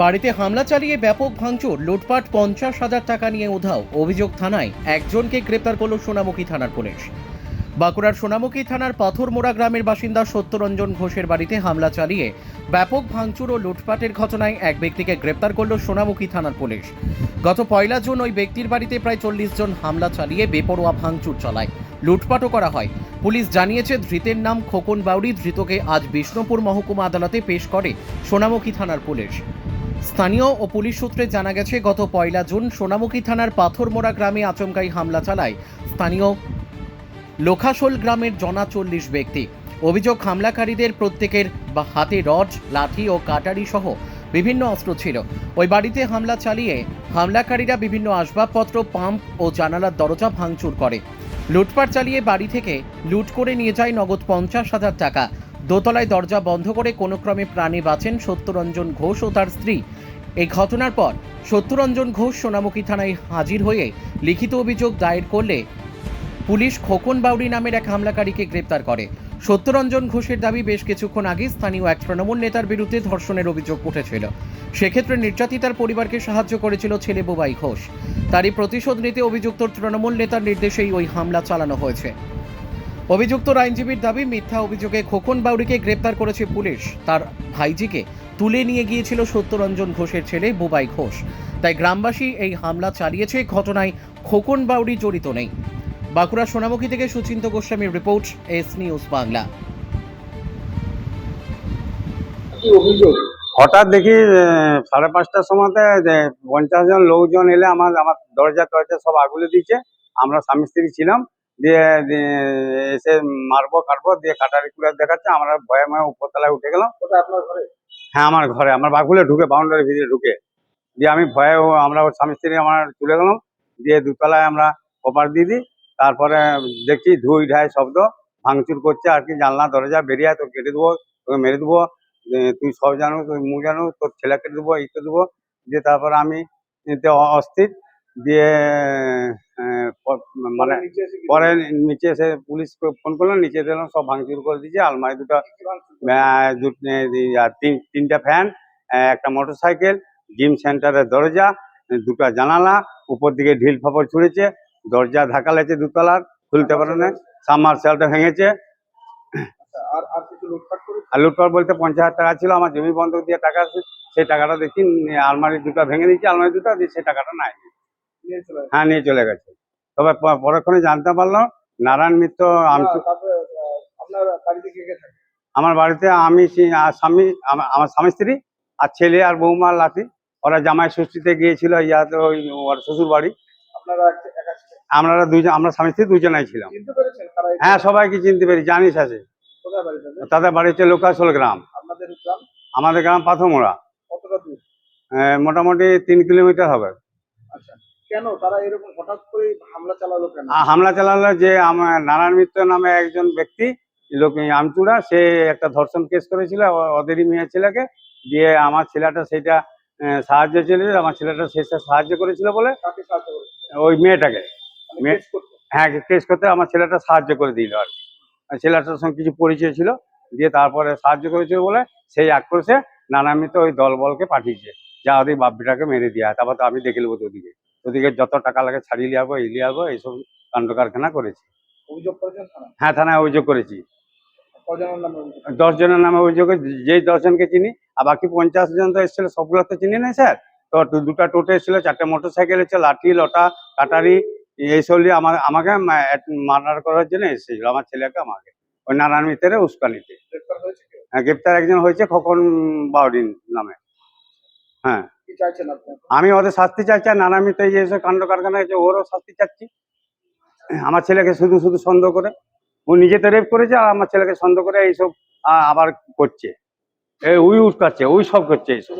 বাড়িতে হামলা চালিয়ে ব্যাপক ভাঙচুর, লুটপাট পঞ্চাশ হাজার টাকা নিয়ে উধাও, অভিযোগ থানায়। একজনকে গ্রেপ্তার করল সোনামুখী থানার পুলিশ। বাঁকুড়ার সোনামুখী থানার পাথরমোড়া গ্রামের বাসিন্দা সত্যরঞ্জন ঘোষের বাড়িতে হামলা চালিয়ে ব্যাপক ভাঙচুর ও লুটপাটের ঘটনায় এক ব্যক্তিকে গ্রেপ্তার করল সোনামুখী থানার পুলিশ। গত পয়লা জুন ওই ব্যক্তির বাড়িতে প্রায় চল্লিশ জন হামলা চালিয়ে বেপরোয়া ভাঙচুর চালায়। লুটপাটও করা হয়। পুলিশ জানিয়েছে, ধৃতের নাম খোকন বাউরি ধৃতকে আজ বিষ্ণুপুর মহকুমা আদালতে পেশ করে সোনামুখী থানার পুলিশ। স্থানীয় ও পুলিশ সূত্রে জানা গেছে, গত পয়লা জুন সোনামুখী থানার পাথরমোড়া গ্রামে আচমকাই হামলা চালায় স্থানীয় লোখাশোল গ্রামের জনা চল্লিশ ব্যক্তি। অভিযোগ, হামলাকারীদের প্রত্যেকের বা হাতে রড, লাঠি ও কাটারি সহ বিভিন্ন অস্ত্র ছিল। ওই বাড়িতে হামলা চালিয়ে হামলাকারীরা বিভিন্ন আসবাবপত্র, পাম্প ও জানালার দরজা ভাঙচুর করে। লুটপাট চালিয়ে বাড়ি থেকে লুট করে নিয়ে যায় নগদ পঞ্চাশ হাজার টাকা। দোতলায় দরজা বন্ধ করে কোনো ক্রমে প্রাণে বাঁচেন সত্যরঞ্জন ঘোষ ও তার স্ত্রী। এই ঘটনার পর সত্যরঞ্জন ঘোষ সোনামুখী থানায় হাজির হয়ে লিখিত অভিযোগ দায়ের করলে পুলিশ খোকন বাউরি নামের এক হামলাকারীকে গ্রেপ্তার করে। সত্যরঞ্জন ঘোষের দাবি বেশ কিছুক্ষণ আগে স্থানীয় এক তৃণমূল নেতার বিরুদ্ধে ধর্ষণের অভিযোগ উঠেছিল। সেক্ষেত্রে নির্যাতিতার পরিবারকে সাহায্য করেছিল ছেলে বোবাই ঘোষ। তারই প্রতিশোধ নিতে অভিযুক্ত তৃণমূল নেতার নির্দেশেই ওই হামলা চালানো হয়েছে। অভিযুক্ত আইনজীবীর দাবি মিথ্যা অভিযোগে খোকন বাউরিকে গ্রেপ্তার করেছে পুলিশ। তার ভাইজিকে তুলে নিয়ে গিয়েছিল সত্যরঞ্জন ঘোষের ছেলে বুবাই ঘোষ। তাই গ্রামবাসী এই হামলা চালিয়েছে ঘটনায় খোকন বাউরি জড়িত নেই। বাঁকুড়া সোনামুখী থেকে সুচিন্ত গোস্বামীর রিপোর্ট এস নিউজ বাংলা। অভিযোগ? হঠাৎ দেখি আহ, সাড়ে পাঁচটার সময়তে পঞ্চাশ জন লোকজন এলে আমার আমার দরজা টরজা সব আগুলে দিয়েছে। আমরা স্বামী স্ত্রী ছিলাম। দিয়ে এসে মারবো কাটবো দিয়ে কাটারি কুড়ে দেখাচ্ছে আমরা ভয়ে ভয়ে উপরতলায় উঠে গেলাম। আপনার ঘরে? হ্যাঁ আমার ঘরে আমার বাগুলে ঢুকে বাউন্ডারি ভিতরে ঢুকে। দিয়ে আমি ভয়ে আমরা ওর স্বামী স্ত্রী আমার চলে গেলাম দিয়ে দুতলায় আমরা কপার দিয়ে দিই তারপরে দেখছি ধুই ঢাই শব্দ ভাঙচুর করছে আর কি জানলা দরজা বেরিয়ে তোকে কেটে দেবো তোকে মেরে দেবো তুই সব জানো তুই মু জানো তোর ছেলে কেটে দেবো এই করে দেবো দিয়ে তারপরে আমি অস্থির দিয়ে মানে পরে নিচে এসে পুলিশ ফোন করলাম নিচে দিলাম সব ভাঙচুর করে দিয়েছে, আলমারি দুটো তিনটা ফ্যান একটা মোটর সাইকেল জিম সেন্টারের দরজা দুটো জানালা, উপর দিকে ঢিল ফাপড় ছুঁড়েছে, দরজা ধাক্কা লেগেছে দুতলার খুলতে পারে না সামার সেলটা ভেঙেছে আর লুটপাট বলতে পঞ্চাশ হাজার টাকা ছিল, আমার জমি বন্ধক দিয়ে টাকা সেই টাকাটা দেখি, আলমারি দুটো ভেঙে দিয়েছি, আলমারি দুটো, দিয়ে সেই টাকাটা নাই। হ্যাঁ নিয়ে চলে গেছে। তবে পরক্ষণে জানতে পারলাম নারায়ণ মিত্র থাকে? আমার বাড়িতে আমি স্বামী আমার স্বামী স্ত্রী আর ছেলে আর বৌমা লাতি। ওরা জামাই ষষ্ঠীতে গিয়েছিল ইয়াতে ওই ওর শ্বশুর বাড়ি। আমরা দুজন আমরা স্বামী স্ত্রী দুজনাই ছিলাম। হ্যাঁ সবাইকে চিনতে পেরেছি জানিস আছে তাদের বাড়ি হচ্ছে লোকাসল গ্রাম। আমাদের গ্রাম পাথমোড়া মোটামুটি তিন কিলোমিটার হবে। আচ্ছা। কেন? তারা এরকম হঠাৎ করে হামলা চালালো কেন? হামলা চালালো যে আমার নারায়ণ মিত্র নামে একজন ব্যক্তি লোক আমচুরা সে একটা ধর্ষণ কেস করেছিল ওদেরই মেয়ে ছেলেকে দিয়ে আমার ছেলেটা সেটা সাহায্য ছিল আমার ছেলেটা শেষে সাহায্য করেছিল বলে ওই মেয়েটাকে। মানে হ্যাঁ কেস করতে আমার ছেলেটা সাহায্য করে দিল আর কি। ছেলেটার সঙ্গে কিছু পরিচয় ছিল দিয়ে তারপরে সাহায্য করেছিল বলে সেই আক্রোশে নানান মিত্র ওই দলবলকে পাঠিয়েছে যা ওদের বাপ্পিটাকে মেরে দেওয়া তারপর তো আমি দেখে নেব তো ওদিকে ওদিকে যত টাকা লাগে ছাড়িয়ে লিয়ে আসব এলিয়ে আসব এইসব কাণ্ড কারখানা করেছি। অভিযোগ করেছেন থানা হ্যাঁ থানায় অভিযোগ করেছি। কজনের নামে অভিযোগ দশ জনের নামে অভিযোগ যেই দশ জনকে চিনি আর বাকি পঞ্চাশ জন তো এসেছিল সবগুলো তো চিনি না স্যার। তো দুটা টোটো এসেছিল চারটে মোটর সাইকেল এসেছিল লাঠি লটা কাটারি এইসব নিয়ে আমার আমাকে মার্ডার করার জন্য এসেছিল আমার ছেলেকে আমাকে। ওই নারায়ণ মিত্রের উস্কানিতে। হ্যাঁ, গ্রেপ্তার একজন হয়েছে খোকন বাউডিন নামে। হ্যাঁ। চাইছেন আমি ওদের শাস্তি চাইছি আর নানা মিত্র যে কাণ্ড কারখানা হয়েছে ওরও শাস্তি চাচ্ছি আমার ছেলেকে শুধু শুধু সন্দেহ করে। ও নিজে তো রেপ করেছে আর আমার ছেলেকে সন্দেহ করে এইসব আবার করছে। এই উই উস্কাচ্ছে ওই সব করছে এইসব।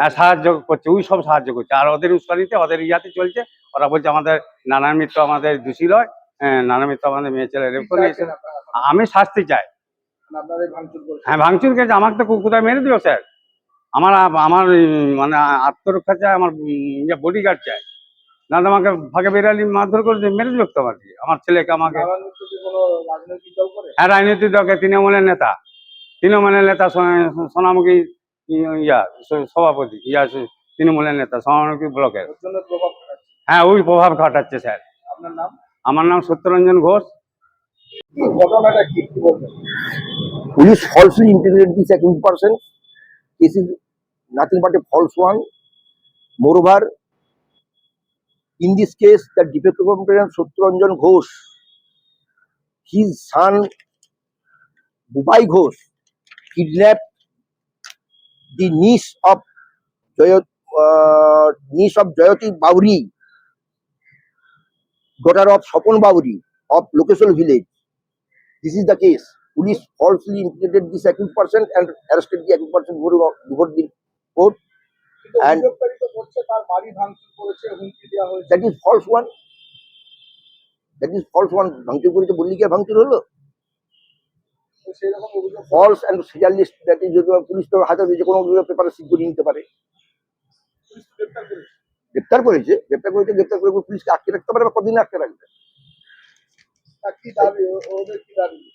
হ্যাঁ সাহায্য করছে ওই সব সাহায্য করছে। আর ওদের উস্কানিতে ওদের ইয়াতে চলছে। ওরা বলছে আমাদের নানা মিত্র আমাদের দোষী নয়। হ্যাঁ, নানা মিত্র আমাদের মেয়ে ছেলে রেপ করে আমি শাস্তি চাই। মানে হ্যাঁ ভাঙচুর গেছে আমাকে তো কো- কোথায় মেরে দিও স্যার? আমার আমার মানে আত্মরক্ষা চায় আমার বডি গার্ড চাই না তো আমাকে ফাঁকে বেরালি মারধর করে দিয়ে মেরে দিবে তো আমাকে। আমার ছেলেকে আমাকে। কি হ্যাঁ রাজনীতিক দলকে তৃণমূলের নেতা। তৃণমূলের নেতা সোনামুখী ইয়া সভাপতি ইয়া তৃণমূলের নেতা সমানমুখী ব্লকের। হ্যাঁ ওই প্রভাব খাটাচ্ছে স্যার। আপনার নাম? আমার নাম সত্যরঞ্জন ঘোষ। কি ঘটনাটা কি কি falsely integrated this accused person. This is nothing but a false one. Moreover, in this case, the defective complainant Satyaranjan Ghosh, his son Bubai Ghosh, kidnapped the niece of Jayat, uh, niece of Jayati Bauri, daughter of Sapon Bauri of Lokesal village. This is the case. Police falsely implicated this accused person and arrested the accused person before the court. And- That is false one. That is false one. ভাঙচুর করেছে বললি কি ভাঙচুর হলো? False and serialist that is police তো হাতে যে কোনো পেপারে করে নিতে পারে। পুলিশ গ্রেপ্তার করেছে। গ্রেপ্তার করেছে। গ্রেপ্তার করে পুলিশকে আটকে রাখতে পারে বা কদিন আটকে রাখবে? তার দাবি? ওদের কি দাবি?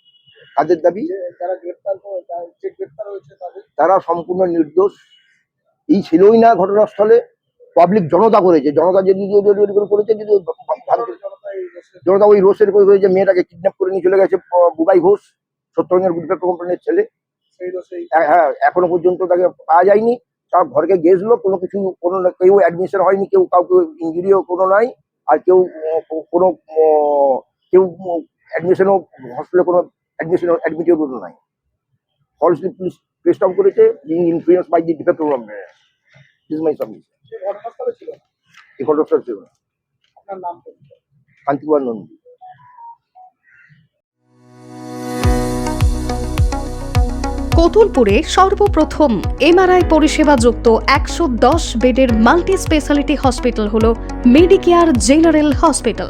দাবি? যে গ্রেপ্তার করে- যে গ্রেপ্তার হয়েছে তাদের? তারা সম্পূর্ণ নির্দোষ। এই ছিলই না ঘটনাস্থলে পাবলিক জনতা করেছে। জনতা যে ওদের করে করেছে যদি জনতা ওই রোষের করে হয়েছে মেয়েটাকে কিডন্যাপ করে নিয়ে চলে গেছে বুবাই ঘোষ সত্যরঞ্জন গুজরাট কোম্পানির ছেলে। হ্যাঁ, হ্যাঁ এখনও পর্যন্ত তাকে পাওয়া যায়নি। তার ঘরকে গেছিল কোনো কিছু কোনো কেউ অ্যাডমিশন হয়নি কেউ কাউকে ইঞ্জুরিও কোনো নাই আর কেউ কোনো কেউ অ্যাডমিশনও হসপিটালে কোনো অ্যাডমিশন অ্যাডমিটেও কোনো নাই। ফলসলি পুলিশ প্রেস্ট অফ করেছে influence by the defect is my ঘটনাস্থলে এই ঘটনাটা ছিল না। আপনার নাম তো কান্তিকুমার নন্দী। কতুলপুরে সর্বপ্রথম এমআরআই পরিষেবা যুক্ত একশো দশ বেডের মাল্টি স্পেশালিটি হসপিটাল হল মেডিকেয়ার জেনারেল হসপিটাল।